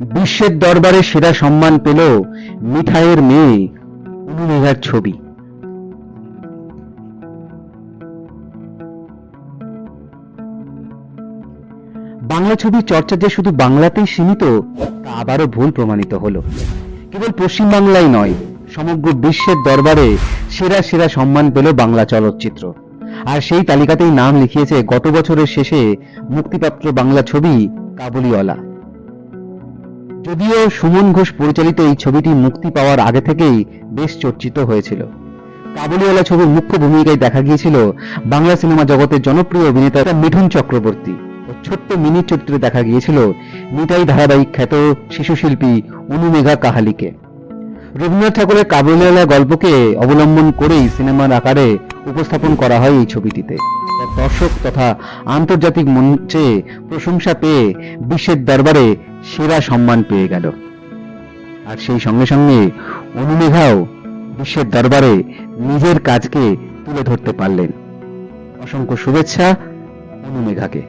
বিশ্বের দরবারে সেরা সম্মান পেল মিঠাইয়ের মেয়ে অনুমেঘার ছবি। বাংলা ছবির চর্চা যে শুধু বাংলাতেই সীমিত, তা আবারও ভুল প্রমাণিত হলো। কেবল পশ্চিম বাংলায় নয়, সমগ্র বিশ্বের দরবারে সেরা সেরা সম্মান পেল বাংলা চলচ্চিত্র। আর সেই তালিকাতেই নাম লিখিয়েছে গত বছরের শেষে মুক্তিপ্রাপ্ত বাংলা ছবি কাবুলিওয়ালা। যদিও সুমন ঘোষ পরিচালিত এই ছবিটি মুক্তি পাওয়ার আগে থেকেই বেশ চর্চিত হয়েছিল। কাবুলিওয়ালা ছবির মুখ্য ভূমিকায় দেখা গিয়েছিল বাংলা সিনেমা জগতের জনপ্রিয় অভিনেতা মিঠুন চক্রবর্তী ও ছোট্ট মিনি চরিত্রে দেখা গিয়েছিল নিতাই ধারাবাহিক খ্যাত শিশু শিল্পী অনুমেঘা কাহালিকে। রবীন্দ্রনাথ ঠাকুরের কাবুলিওয়ালা গল্পকে অবলম্বন করেই সিনেমার আকারে উপস্থাপন করা হয় এই ছবিটিতে। দর্শক তথা আন্তর্জাতিক মঞ্চে প্রশংসা পেয়ে বিশ্বের দরবারে সেরা সম্মান পেয়ে গেল। আর সেই সঙ্গে সঙ্গে অনুমেঘাও বিশ্বের দরবারে নিজের কাজকে তুলে ধরতে পারলেন। অসংখ্য শুভেচ্ছা অনুমেঘাকে